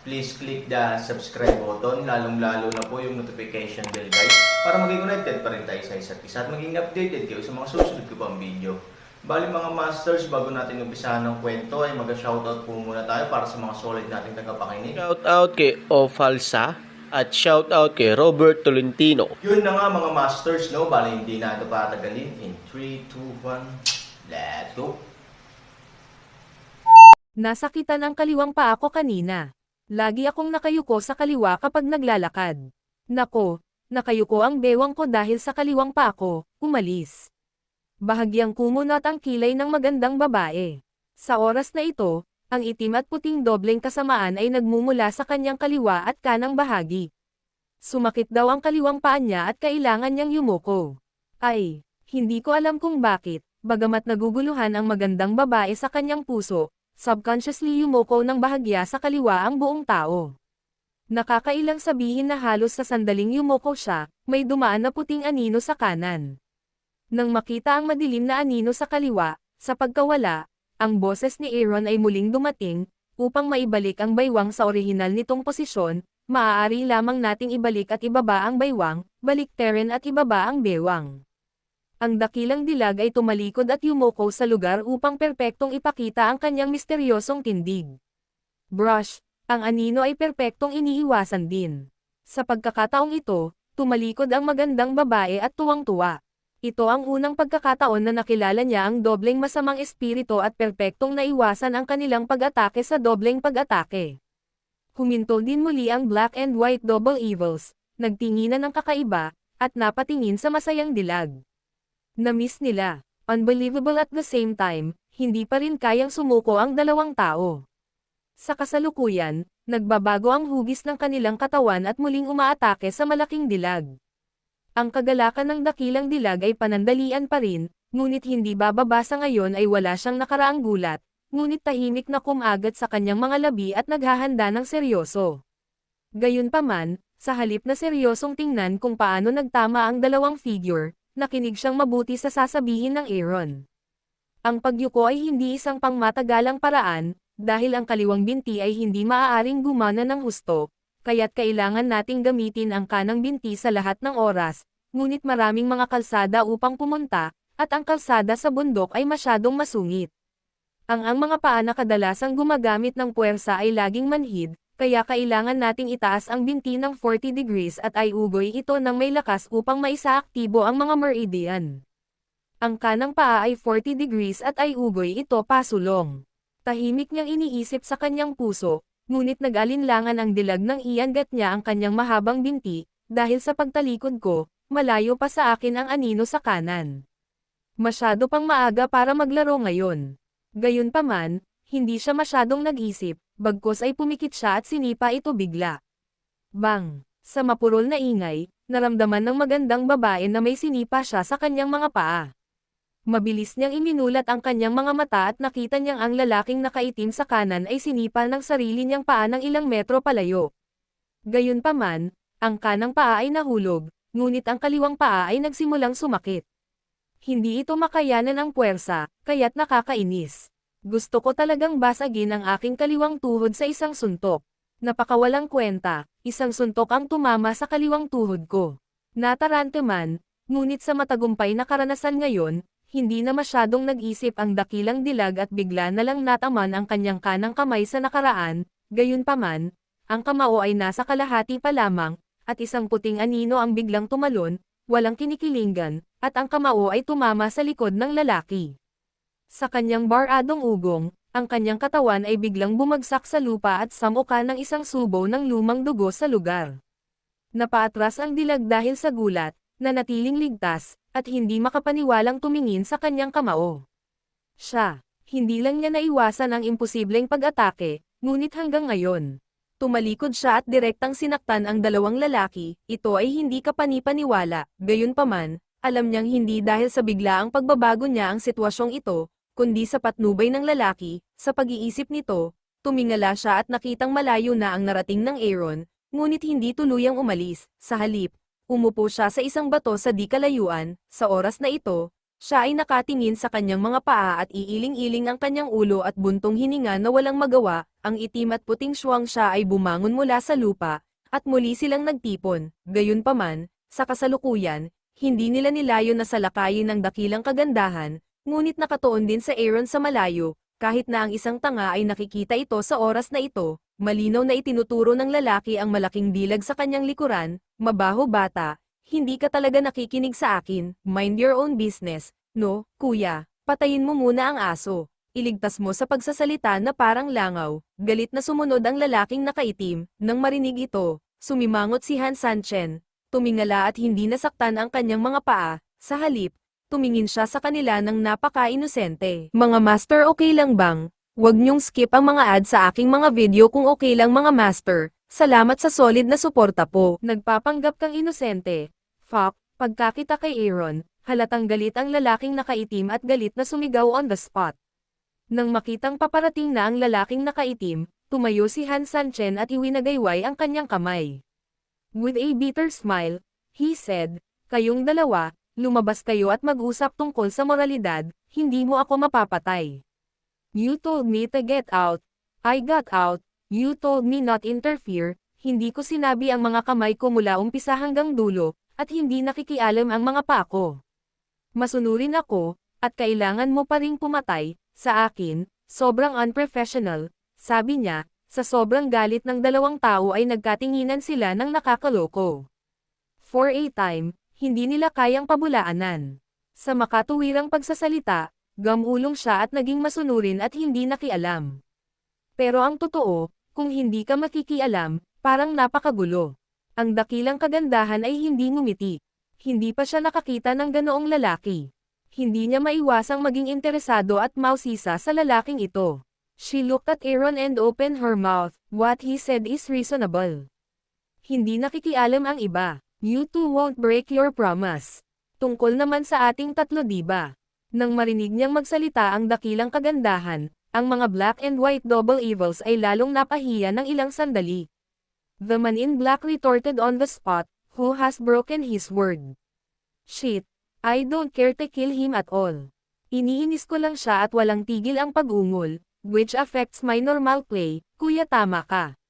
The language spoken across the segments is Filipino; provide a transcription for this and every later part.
please click the subscribe button, lalong-lalo na po yung notification bell guys, para maging connected pa rin tayo sa isa't isa at maging updated kayo sa mga susunod ko pang video. Bali mga masters, bago natin umpisahan ng kwento ay mag-shoutout po muna tayo para sa mga solid nating tagapakinig. Shout out kay Ofalsa at shout out kay Robert Tolentino. Yun na nga mga masters, no? Bali hindi na ito patagalin. In 3, 2, 1, let's go! Nasakitan ang kaliwang paa ko kanina. Lagi akong nakayuko sa kaliwa kapag naglalakad. Nako, nakayuko ang bewang ko dahil sa kaliwang paa ko, umalis. Bahagyang kumunat ang kilay ng magandang babae. Sa oras na ito, ang itim at puting dobleng kasamaan ay nagmumula sa kanyang kaliwa at kanang bahagi. Sumakit daw ang kaliwang paa niya at kailangan niyang yumuko. Ay, hindi ko alam kung bakit, bagamat naguguluhan ang magandang babae sa kanyang puso, subconsciously yumuko ng bahagya sa kaliwa ang buong tao. Nakakailang sabihin na halos sa sandaling yumuko siya, may dumaan na puting anino sa kanan. Nang makita ang madilim na anino sa kaliwa, sa pagkawala, ang boses ni Aaron ay muling dumating, upang maibalik ang baywang sa orihinal nitong posisyon, maaari lamang nating ibalik at ibaba ang baywang, balikterin at ibaba ang bewang. Ang dakilang dilag ay tumalikod at yumuko sa lugar upang perpektong ipakita ang kanyang misteryosong tindig. Brush, ang anino ay perpektong iniiwasan din. Sa pagkakataong ito, tumalikod ang magandang babae at tuwang-tuwa. Ito ang unang pagkakataon na nakilala niya ang dobleng masamang espiritu at perpektong naiwasan ang kanilang pag-atake sa dobleng pag-atake. Humintol din muli ang black and white double evils, nagtinginan ng kakaiba, at napatingin sa masayang dilag. Na-miss nila. Unbelievable at the same time, hindi pa rin kayang sumuko ang dalawang tao. Sa kasalukuyan, nagbabago ang hugis ng kanilang katawan at muling umaatake sa malaking dilag. Ang kagalakan ng dakilang dilag ay panandalian pa rin, ngunit hindi bababa sa ngayon ay wala siyang nakaraang gulat, ngunit tahimik na kumagat sa kanyang mga labi at naghahanda ng seryoso. Gayunpaman, sa halip na seryosong tingnan kung paano nagtama ang dalawang figure, nakinig siyang mabuti sa sasabihin ng Aaron. Ang pagyuko ay hindi isang pangmatagalang paraan, dahil ang kaliwang binti ay hindi maaaring gumana ng husto, kaya't kailangan nating gamitin ang kanang binti sa lahat ng oras, ngunit maraming mga kalsada upang pumunta, at ang kalsada sa bundok ay masyadong masungit. Ang ang mga paa na kadalasang gumagamit ng puwersa ay laging manhid, kaya kailangan nating itaas ang binti ng 40 degrees at ay ugoy ito ng may lakas upang maisaaktibo ang mga meridian. Ang kanang paa ay 40 degrees at ay ugoy ito pasulong. Tahimik niyang iniisip sa kanyang puso, ngunit nag-alinlangan ang dilag ng iyangat niya ang kanyang mahabang binti, dahil sa pagtalikod ko, malayo pa sa akin ang anino sa kanan. Masyado pang maaga para maglaro ngayon. Gayunpaman, hindi siya masyadong nag-isip, bagkos ay pumikit siya at sinipa ito bigla. Bang! Sa mapurol na ingay, naramdaman ng magandang babae na may sinipa siya sa kanyang mga paa. Mabilis niyang iminulat ang kanyang mga mata at nakita niyang ang lalaking nakaitim sa kanan ay sinipa ng sarili niyang paa ng ilang metro palayo. Gayunpaman, ang kanang paa ay nahulog, ngunit ang kaliwang paa ay nagsimulang sumakit. Hindi ito makayanan ang puwersa, kaya't nakakainis. Gusto ko talagang basagin ang aking kaliwang tuhod sa isang suntok. Napakawalang kwenta, isang suntok ang tumama sa kaliwang tuhod ko. Natarante man, ngunit sa matagumpay na karanasan ngayon, hindi na masyadong nag-isip ang dakilang dilag at bigla na lang nataman ang kanyang kanang kamay sa nakaraan, gayunpaman, ang kamao ay nasa kalahati pa lamang, at isang puting anino ang biglang tumalon, walang kinikilingan, at ang kamao ay tumama sa likod ng lalaki. Sa kanyang baradong ugong, ang kanyang katawan ay biglang bumagsak sa lupa at samuka ng isang subo ng lumang dugo sa lugar. Napaatras ang dilag dahil sa gulat, na natiling ligtas, at hindi makapaniwalang tumingin sa kanyang kamao. Siya, hindi lang niya naiwasan ang imposibleng pag-atake, ngunit hanggang ngayon. Tumalikod siya at direktang sinaktan ang dalawang lalaki, ito ay hindi kapanipaniwala, gayunpaman, alam niyang hindi dahil sa biglaang pagbabago niya ang sitwasyong ito, kundi sa patnubay ng lalaki, sa pag-iisip nito, tumingala siya at nakitang malayo na ang narating ng Aaron, ngunit hindi tuluyang umalis, sa halip, umupo siya sa isang bato sa di kalayuan, sa oras na ito, siya ay nakatingin sa kanyang mga paa at iiling-iling ang kanyang ulo at buntong hininga na walang magawa, ang itim at puting siyang siya ay bumangon mula sa lupa, at muli silang nagtipon, gayunpaman, sa kasalukuyan, hindi nila nilayo na salakayin ng dakilang kagandahan, ngunit nakatuon din sa Aaron sa malayo, kahit na ang isang tanga ay nakikita ito sa oras na ito, malinaw na itinuturo ng lalaki ang malaking dilag sa kanyang likuran, mabaho bata, hindi ka talaga nakikinig sa akin, mind your own business, no, kuya, patayin mo muna ang aso. Iligtas mo sa pagsasalita na parang langaw, galit na sumunod ang lalaking nakaitim, nang marinig ito, sumimangot si Han Sanchen, tumingala at hindi nasaktan ang kanyang mga paa, sa halip, tumingin siya sa kanila ng napaka-inosente. Mga master okay lang bang? Huwag niyong skip ang mga ad sa aking mga video kung okay lang mga master. Salamat sa solid na suporta po. Nagpapanggap kang inosente. Fuck, pagkakita kay Aaron, halatang galit ang lalaking nakaitim at galit na sumigaw on the spot. Nang makitang paparating na ang lalaking nakaitim, tumayo si Han Sanchen at iwinagayway ang kanyang kamay. With a bitter smile, he said, Kayong dalawa, lumabas kayo at mag-usap tungkol sa moralidad, hindi mo ako mapapatay. You told me to get out. I got out. You told me not interfere. Hindi ko sinabi ang mga kamay ko mula umpisa hanggang dulo, at hindi nakikialam ang mga pa ko. Masunurin ako, at kailangan mo pa ring pumatay, sa akin, sobrang unprofessional, sabi niya, sa sobrang galit ng dalawang tao ay nagkatinginan sila ng nakakaloko. For a time, hindi nila kayang pabulaanan. Sa makatuwirang pagsasalita, gamulong siya at naging masunurin at hindi nakialam. Pero ang totoo, kung hindi ka makikialam, parang napakagulo. Ang dakilang kagandahan ay hindi ngumiti. Hindi pa siya nakakita ng ganoong lalaki. Hindi niya maiwasang maging interesado at mausisa sa lalaking ito. She looked at Aaron and opened her mouth. What he said is reasonable. Hindi nakikialam ang iba. You two won't break your promise. Tungkol naman sa ating tatlo diba? Nang marinig niyang magsalita ang dakilang kagandahan, ang mga black and white double evils ay lalong napahiya ng ilang sandali. The man in black retorted on the spot, who has broken his word. Shit, I don't care to kill him at all. Iniinis ko lang siya at walang tigil ang pag-ungol, which affects my normal play, kuya tama ka.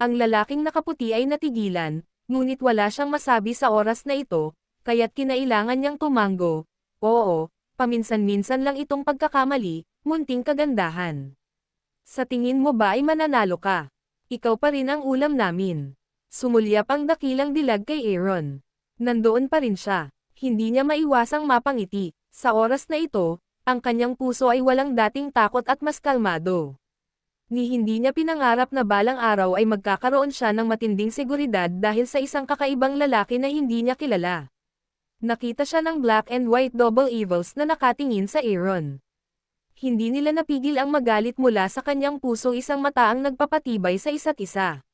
Ang lalaking nakaputi ay natigilan, ngunit wala siyang masabi sa oras na ito, kaya't kinailangan niyang tumango. Oo, paminsan-minsan lang itong pagkakamali, munting kagandahan. Sa tingin mo ba ay mananalo ka? Ikaw pa rin ang ulam namin. Sumulyap ang dakilang dilag kay Aaron. Nandoon pa rin siya. Hindi niya maiwasang mapangiti. Sa oras na ito, ang kanyang puso ay walang dating takot at mas kalmado. Ni hindi niya pinangarap na balang araw ay magkakaroon siya ng matinding seguridad dahil sa isang kakaibang lalaki na hindi niya kilala. Nakita siya ng black and white double evils na nakatingin sa Aaron. Hindi nila napigil ang magalit mula sa kanyang puso isang mata ang nagpapatibay sa isa't isa.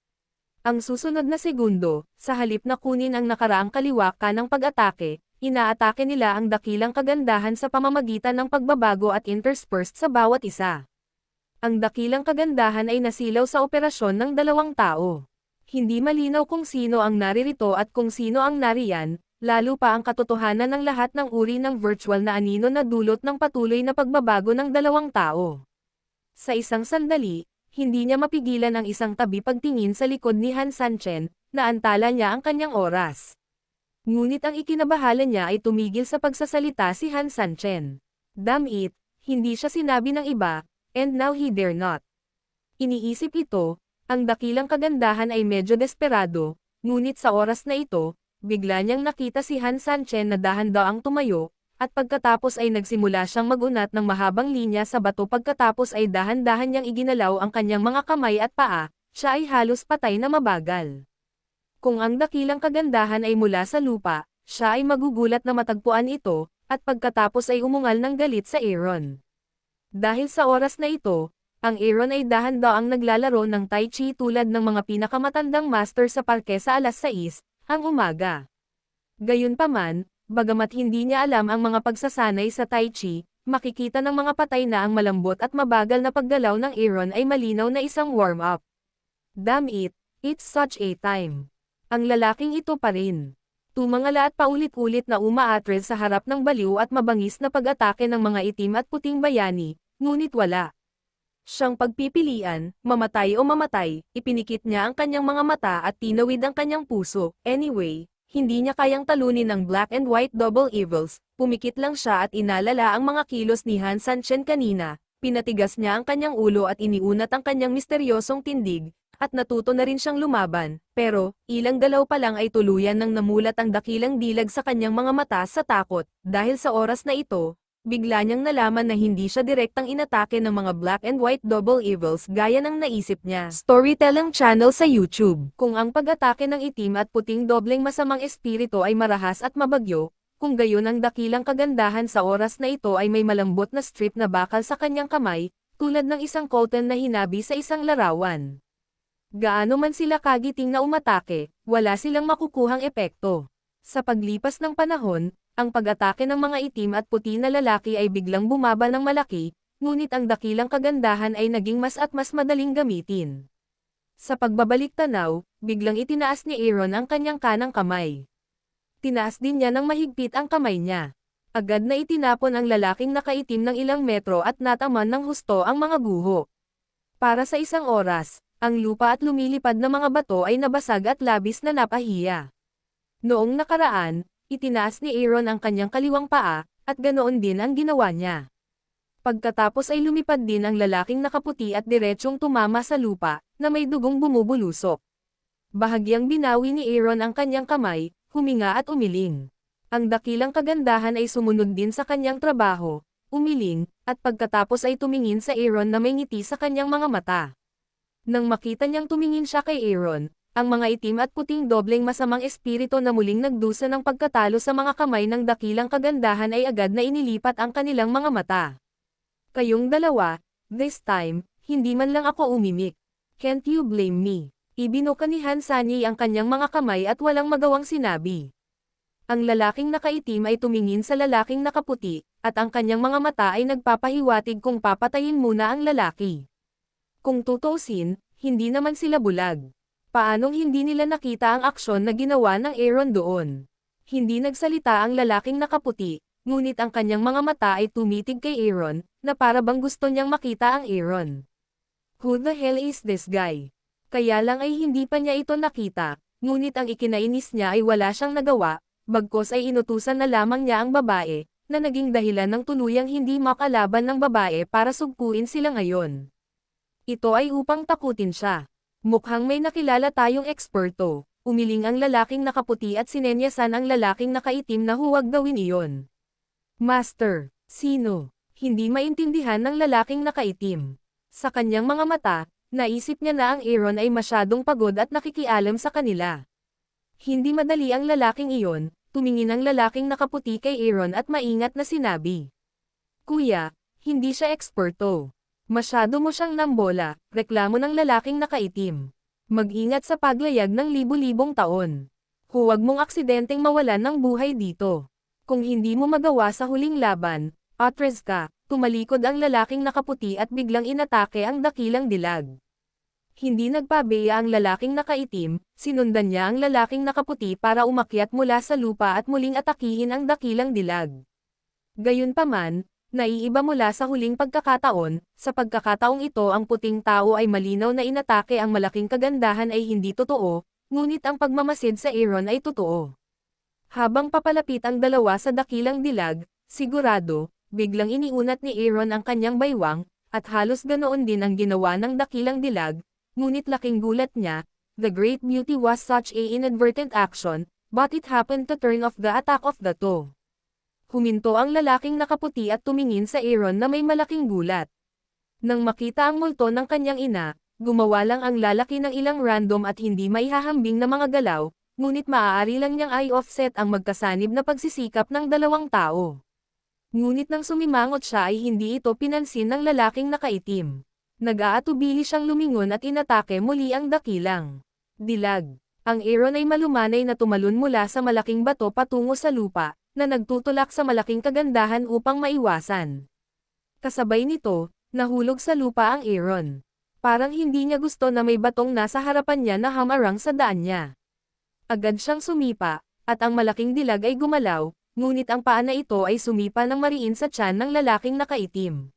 Ang susunod na segundo, sa halip na kunin ang nakaraang kaliwaka ng pag-atake, inaatake nila ang dakilang kagandahan sa pamamagitan ng pagbabago at interspersed sa bawat isa. Ang dakilang kagandahan ay nasilaw sa operasyon ng dalawang tao. Hindi malinaw kung sino ang naririto at kung sino ang nariyan, lalo pa ang katotohanan ng lahat ng uri ng virtual na anino na dulot ng patuloy na pagbabago ng dalawang tao. Sa isang sandali, hindi niya mapigilan ang isang tabi pagtingin sa likod ni Han Sanchen, na antala niya ang kanyang oras. Ngunit ang ikinabahala niya ay tumigil sa pagsasalita si Han Sanchen. Damn it, hindi siya sinabi ng iba, and now he dare not. Iniisip ito, ang dakilang kagandahan ay medyo desperado, ngunit sa oras na ito, bigla niyang nakita si Han Sanchen na dahan-daang tumayo, at pagkatapos ay nagsimula siyang magunat ng mahabang linya sa bato pagkatapos ay dahan-dahan niyang iginalaw ang kanyang mga kamay at paa, siya ay halos patay na mabagal. Kung ang dakilang kagandahan ay mula sa lupa, siya ay magugulat na matagpuan ito, at pagkatapos ay umungal ng galit sa Aaron. Dahil sa oras na ito, Ang Aaron ay dahan-daang naglalaro ng Tai Chi tulad ng mga pinakamatandang master sa parke sa alas 6, ang umaga. Gayunpaman, bagamat hindi niya alam ang mga pagsasanay sa Tai Chi, makikita ng mga patay na ang malambot at mabagal na paggalaw ng Aaron ay malinaw na isang warm-up. Damn it, it's such a time. Ang lalaking ito pa rin. Tumangala at paulit-ulit na umaatres sa harap ng baliw at mabangis na pag-atake ng mga itim at puting bayani, ngunit wala. Siyang pagpipilian, mamatay o mamatay, ipinikit niya ang kanyang mga mata at tinawid ang kanyang puso. Anyway, hindi niya kayang talunin ng black and white double evils, pumikit lang siya at inalala ang mga kilos ni Han Sanchen kanina, pinatigas niya ang kanyang ulo at iniunat ang kanyang misteryosong tindig, at natuto na rin siyang lumaban, pero, ilang galaw pa lang ay tuluyan nang namulat ang dakilang dilag sa kanyang mga mata sa takot, dahil sa oras na ito, bigla niyang nalaman na hindi siya direktang inatake ng mga black and white double evils gaya ng naisip niya. Storytelling channel sa YouTube. Kung ang pag-atake ng itim at puting dobleng masamang espiritu ay marahas at mabagyo, kung gayon ang dakilang kagandahan sa oras na ito ay may malambot na strip na bakal sa kanyang kamay, tulad ng isang colton na hinabi sa isang larawan. Gaano man sila kagiting na umatake, wala silang makukuhang epekto. Sa paglipas ng panahon, ang pag-atake ng mga itim at puti na lalaki ay biglang bumaba ng malaki, ngunit ang dakilang kagandahan ay naging mas at mas madaling gamitin. Sa pagbabalik tanaw, biglang itinaas ni Aaron ang kanyang kanang kamay. Tinaas din niya ng mahigpit ang kamay niya. Agad na itinapon ang lalaking nakaitim ng ilang metro at nataman ng husto ang mga guho. Para sa isang oras, ang lupa at lumilipad na mga bato ay nabasag at labis na napahiya. Noong nakaraan, itinaas ni Aaron ang kanyang kaliwang paa, at ganoon din ang ginawa niya. Pagkatapos ay lumipad din ang lalaking nakaputi at diretsyong tumama sa lupa, na may dugong bumubulusok. Bahagyang binawi ni Aaron ang kanyang kamay, huminga at umiling. Ang dakilang kagandahan ay sumunod din sa kanyang trabaho, umiling, at pagkatapos ay tumingin sa Aaron na may ngiti sa kanyang mga mata. Nang makita niyang tumingin siya kay Aaron, ang mga itim at puting dobleng masamang espiritu na muling nagdusa ng pagkatalo sa mga kamay ng dakilang kagandahan ay agad na inilipat ang kanilang mga mata. Kayong dalawa, this time, hindi man lang ako umimik. Can't you blame me? Ibinuka ni Hansani ang kanyang mga kamay at walang magawang sinabi. Ang lalaking nakaitim ay tumingin sa lalaking nakaputi, at ang kanyang mga mata ay nagpapahiwatig kung papatayin muna ang lalaki. Kung tutusin, hindi naman sila bulag. Paanong hindi nila nakita ang aksyon na ginawa ng Aaron doon? Hindi nagsalita ang lalaking nakaputi, ngunit ang kanyang mga mata ay tumitig kay Aaron, na para bang gusto niyang makita ang Aaron. Who the hell is this guy? Kaya lang ay hindi pa niya ito nakita, ngunit ang ikinainis niya ay wala siyang nagawa, bagkos ay inutusan na lamang niya ang babae, na naging dahilan ng tuluyang hindi makalaban ng babae para sugpuin sila ngayon. Ito ay upang takutin siya. Mukhang may nakilala tayong eksperto. Umiling ang lalaking nakaputi at sinenyasan ang lalaking nakaitim na huwag gawin iyon. Master, sino? Hindi maintindihan ng lalaking nakaitim. Sa kanyang mga mata, naisip niya na ang Aaron ay masyadong pagod at nakikialam sa kanila. Hindi madali ang lalaking iyon, tumingin ang lalaking nakaputi kay Aaron at maingat na sinabi. Kuya, hindi siya eksperto. Masyado mo siyang nambola, reklamo ng lalaking nakaitim. Mag-ingat sa paglayag ng libu-libong taon. Huwag mong aksidenteng mawalan ng buhay dito. Kung hindi mo magawa sa huling laban, atres ka, tumalikod ang lalaking nakaputi at biglang inatake ang dakilang dilag. Hindi nagpabeya ang lalaking nakaitim, sinundan niya ang lalaking nakaputi para umakyat mula sa lupa at muling atakihin ang dakilang dilag. Gayunpaman, naiiba mula sa huling pagkakataon, sa pagkakataong ito ang puting tao ay malinaw na inatake ang malaking kagandahan ay hindi totoo, ngunit ang pagmamasid sa Aaron ay totoo. Habang papalapit ang dalawa sa dakilang dilag, sigurado, biglang iniunat ni Aaron ang kanyang baywang, at halos ganoon din ang ginawa ng dakilang dilag, ngunit laking gulat niya, the great beauty was such a inadvertent action, but it happened to turn off the attack of the two. Huminto ang lalaking nakaputi at tumingin sa Aaron na may malaking gulat. Nang makita ang multo ng kanyang ina, gumawa lang ang lalaki ng ilang random at hindi maihahambing na mga galaw, ngunit maaari lang niyang i-offset ang magkasanib na pagsisikap ng dalawang tao. Ngunit nang sumimangot siya ay hindi ito pinansin ng lalaking nakaitim. Nag-aatubili siyang lumingon at inatake muli ang dakilang. Dilag. Ang Aaron ay malumanay na tumalon mula sa malaking bato patungo sa lupa, na nagtutulak sa malaking kagandahan upang maiwasan. Kasabay nito, nahulog sa lupa ang Aaron. Parang hindi niya gusto na may batong nasa harapan niya na hamarang sa daan niya. Agad siyang sumipa, at ang malaking dilag ay gumalaw, ngunit ang paa na ito ay sumipa ng mariin sa tiyan ng lalaking nakaitim.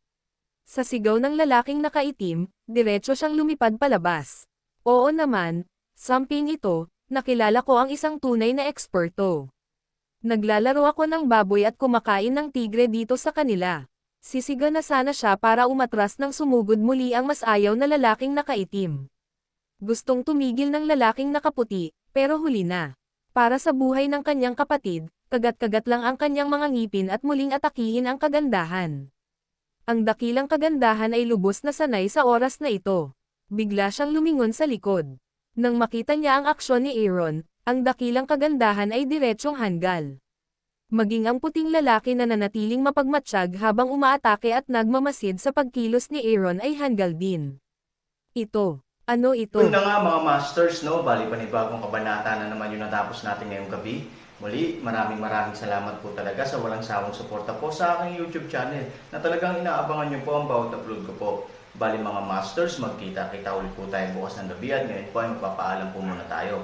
Sa sigaw ng lalaking nakaitim, diretso siyang lumipad palabas. Oo naman, samping ito, nakilala ko ang isang tunay na eksperto. Naglalaro ako ng baboy at kumakain ng tigre dito sa kanila. Sisiga na sana siya para umatras ng sumugod muli ang mas ayaw na lalaking nakaitim. Gustong tumigil ng lalaking nakaputi, pero huli na. Para sa buhay ng kanyang kapatid, kagat-kagat lang ang kanyang mga ngipin at muling atakihin ang kagandahan. Ang dakilang kagandahan ay lubos na sanay sa oras na ito. Bigla siyang lumingon sa likod. Nang makita niya ang aksyon ni Aaron, ang dakilang kagandahan ay diretsyong hanggal. Maging ang puting lalaki na nanatiling mapagmatsyag habang umaatake at nagmamasid sa pagkilos ni Aaron ay hanggal din. Ito. Ano ito? Yun nga mga masters, no? Bali panibagong kabanata na naman yung natapos natin ngayong gabi. Muli, maraming maraming salamat po talaga sa walang sawang suporta po sa aking YouTube channel na talagang inaabangan nyo po ang bawat upload ko po. Bali mga masters, magkita-kita ulit po tayo bukas ng gabi at ngayon po ay magpapaalam po muna tayo.